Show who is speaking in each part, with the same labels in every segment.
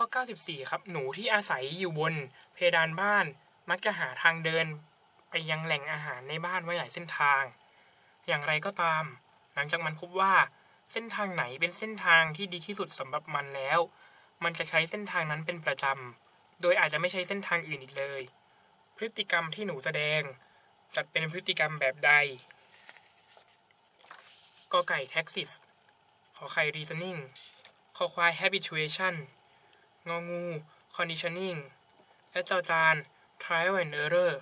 Speaker 1: ข้อ 94 ครับ หนูที่อาศัยอยู่บนเพดานบ้าน มักจะหาทางเดิน ไปยังแหล่งอาหารในบ้านไว้หลายเส้นทาง อย่างไรก็ตาม หลังจากมันพบว่าเส้นทางไหนเป็นเส้นทางที่ดีที่สุดสำหรับมันแล้ว มันจะใช้เส้นทางนั้นเป็นประจำ โดยอาจจะไม่ใช้เส้นทางอื่นอีกเลย พฤติกรรมที่หนูแสดง จัดเป็นพฤติกรรมแบบใดกอไก่ taxis ขอไข่ reasoning คอควาย habituation งองู conditioning และจอจาน trial and error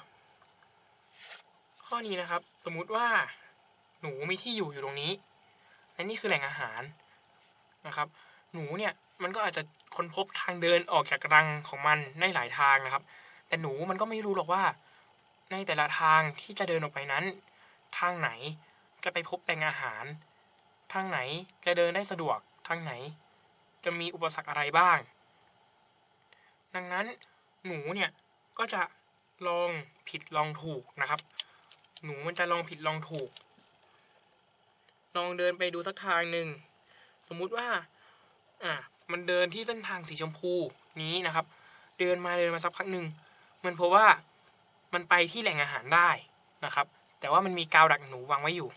Speaker 1: ข้อนี้นะครับ สมมุติว่าหนูมีที่อยู่อยู่ตรงนี้ และนี่คือแหล่งอาหารนะครับ หนูเนี่ยมันก็อาจจะค้นพบทางเดินออกจากรังของมันได้หลายทางนะครับ แต่หนูมันก็ไม่รู้หรอกว่า ในแต่ละทางที่จะเดินออกไปนั้น ทางไหนจะไปพบแหล่งอาหาร ทางไหนจะเดินได้สะดวก ทางไหน จะมีอุปสรรคอะไรบ้างดัง นั้นหนูเนี่ยก็จะลองผิดลองถูกนะครับ หนูมันจะลองผิดลองถูก ลองเดินไปดูสักทางหนึ่งสมมุติว่า อะมันเดินที่เส้นทางสีชมพูนี้นะครับ เดินมาเดินมาสักพักหนึ่งมันพบว่ามันไปที่แหล่งอาหารได้นะครับ แต่ว่ามันมีกาวดักหนูวางไว้อยู่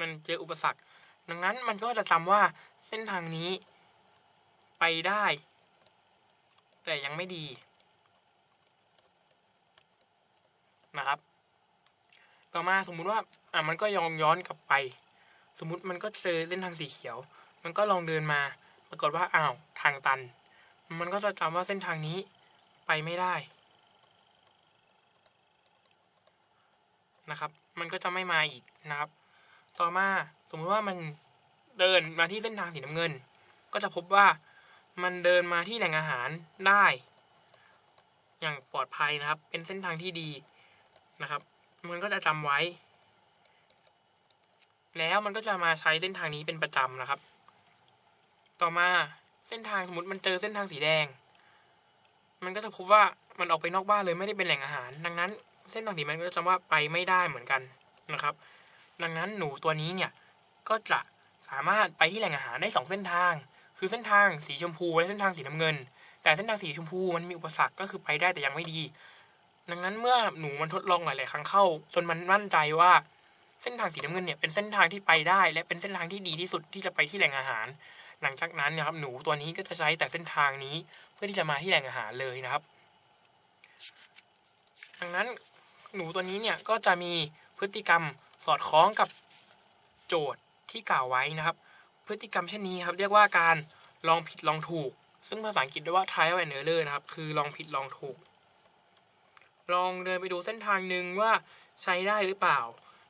Speaker 1: มันเจออุปสรรค ดังนั้นมันก็จะจำว่าเส้นทางนี้ไปได้ แต่ยังไม่ดีนะครับ ต่อมาสมมุติว่าอะมันก็ยองย้อนกลับไป สมมุติมันก็เจอเส้นทางสีเขียว มันก็ลองเดินมา ปรากฏว่าอ้าวทางตัน มันก็จะจำว่าเส้นทางนี้ไปไม่ได้นะครับ มันก็จะไม่มาอีกนะครับ ต่อมาสมมติว่ามันเดินมาที่เส้นทางสีน้ำเงิน ก็จะพบว่า มันเดินมาที่แหล่งอาหารได้ อย่างปลอดภัยนะครับ เป็นเส้นทางที่ดีนะครับ มันก็จะจำไว้ แล้วมันก็จะมาใช้เส้นทางนี้เป็นประจำนะครับ ต่อมาเส้นทางสมมติมันเจอเส้นทางสีแดง มันก็จะพบว่ามันออกไปนอกบ้านเลยไม่ได้เป็นแหล่งอาหาร ดังนั้น เส้นทางสีมันก็จะจำว่าไปไม่ได้เหมือนกันนะครับ ดังนั้นหนูตัวนี้เนี่ยก็จะสามารถไปที่แหล่งอาหารได้สองเส้นทาง คือเส้นทางสีชมพูและเส้นทางสีน้ำเงิน แต่เส้นทางสีชมพูมันมีอุปสรรคก็คือไปได้แต่ยังไม่ดี ดังนั้นเมื่อหนูมันทดลองหลาย ๆ ครั้งเข้า จนมันมั่นใจว่าเส้นทางสีน้ำเงินเนี่ยเป็นเส้นทางที่ไปได้ และเป็นเส้นทางที่ดีที่สุดที่จะไปที่แหล่งอาหาร หลังจากนั้นนะครับหนูตัวนี้ก็จะใช้แต่เส้นทางนี้เพื่อที่จะมาที่แหล่งอาหารเลยนะครับ ดังนั้นหนูตัวนี้เนี่ยก็จะมีพฤติกรรมสอดคล้องกับโจทย์ที่กล่าวไว้นะครับ พฤติกรรมเช่นนี้ครับเรียกว่าการลองผิดลองถูก ซึ่งภาษาอังกฤษเรียกว่า trial and error นะครับคือลองผิดลองถูก ลองเดินไปดูเส้นทางหนึ่งว่าใช้ได้หรือเปล่า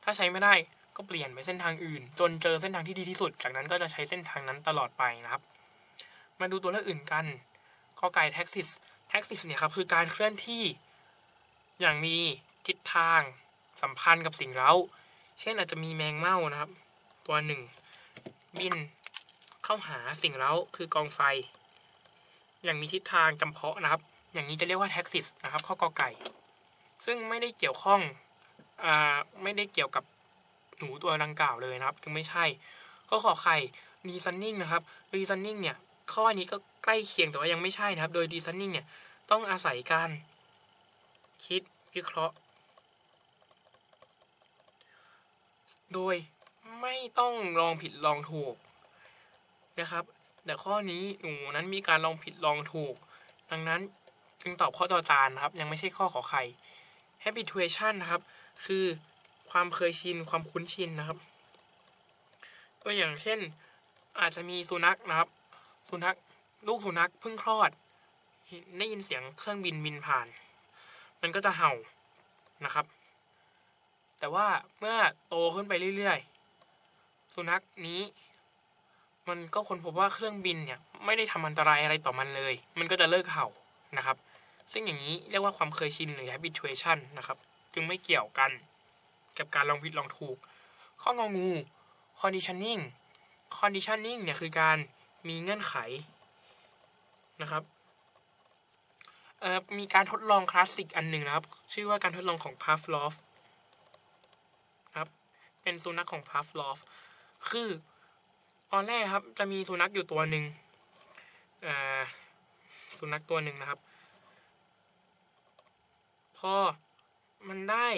Speaker 1: ถ้าใช้ไม่ได้ก็เปลี่ยนไปเส้นทางอื่น จนเจอเส้นทางที่ดีที่สุด จากนั้นก็จะใช้เส้นทางนั้นตลอดไปนะครับ มาดูตัวเลือกอื่นกันกอไก่ taxis taxis เนี่ยครับคือการเคลื่อนที่อย่างมีทิศทางสัมพันธ์กับสิ่งเร้า เช่นอาจจะมีแมงเม่านะครับ ตัวหนึ่ง บินเข้าหาสิ่งเร้าคือกองไฟ อย่างมีทิศทางจำเพาะนะครับ อย่างนี้จะเรียกว่าแท็กซิสนะครับ ข้อกอไก่ ซึ่งไม่ได้เกี่ยวข้องอไม่ได้เกี่ยวกับหนูตัวดังกล่าวเลยนะครับจึงไม่ใช่ข้อขอไข่ reasoning นะครับ reasoning เนี่ย ข้อนี้ก็ใกล้เคียงแต่ว่ายังไม่ใช่นะครับ โดย reasoning เนี่ย ต้องอาศัยการคิดวิเคราะห์ โดย ไม่ต้องลองผิดลองถูกนะครับแต่ข้อนี้หนูนั้นมีการลองผิดลองถูก ดังนั้นจึงตอบข้อต่อจานนะครับ ยังไม่ใช่ข้อขอไข่ habituation นะครับ คือความเคยชินความคุ้นชินนะครับ ตัวอย่างเช่น อาจจะมีสุนัขนะครับ สุนัขลูกสุนัขเพิ่งคลอด ได้ยินเสียงเครื่องบินบินผ่าน มันก็จะเห่านะครับ แต่ว่าเมื่อโตขึ้นไปเรื่อยๆ สุนัขนี้ มันก็ค้นพบว่าเครื่องบินเนี่ยไม่ได้ทำอันตรายอะไรต่อมันเลย มันก็จะเลิกเห่านะครับ ซึ่งอย่างนี้เรียกว่าความเคยชินหรือ habituation นะครับ จึงไม่เกี่ยวกันกับการลองผิดลองถูก ข้ององู conditioning conditioning เนี่ยคือการมีเงื่อนไขนะครับมีการทดลองคลาสสิกอันหนึ่งนะครับ ชื่อว่าการทดลองของ Pavlov ครับ เป็นสุนัขของ Pavlov คือตอนแรกครับ จะมีสุนัขอยู่ตัวหนึ่งสุนัขตัวหนึ่งนะครับ พอมันได้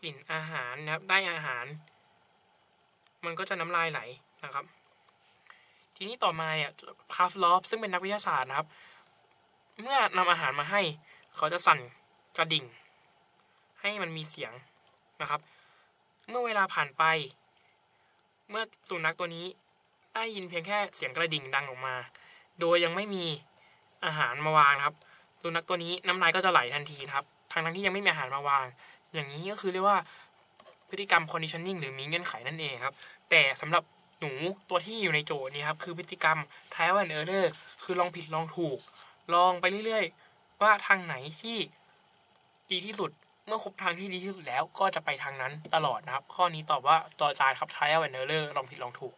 Speaker 1: กลิ่นอาหารนะครับ ได้อาหาร มันก็จะน้ำลายไหลนะครับ ทีนี้ต่อมาเนี่ยพาฟลอฟซึ่งเป็นนักวิทยาศาสตร์นะครับ เมื่อนำอาหารมาให้ เขาจะสั่นกระดิ่ง ให้มันมีเสียงนะครับ เมื่อเวลาผ่านไป เมื่อสุนัขตัวนี้ได้ยินเพียงแค่เสียงกระดิ่งดังออกมา โดยยังไม่มีอาหารมาวางครับ สุนัขตัวนี้น้ำลายก็จะไหลทันทีครับทั้งทั้งที่ยังไม่มีอาหารมาวาง อย่างนี้ก็คือเรียกว่าพฤติกรรม conditioning หรือมีเงื่อนไขนั่นเองครับ แต่สำหรับหนูตัวที่อยู่ในโจทย์นี้ครับ คือพฤติกรรม trial and error คือลองผิดลองถูก ลองไปเรื่อยๆ ว่าทางไหนที่ดีที่สุด เมื่อครบทางที่ดีที่สุดแล้วก็จะไปทางนั้นตลอดนะครับ ข้อนี้ตอบว่าจอจานครับ trial and error ลองผิดลองถูก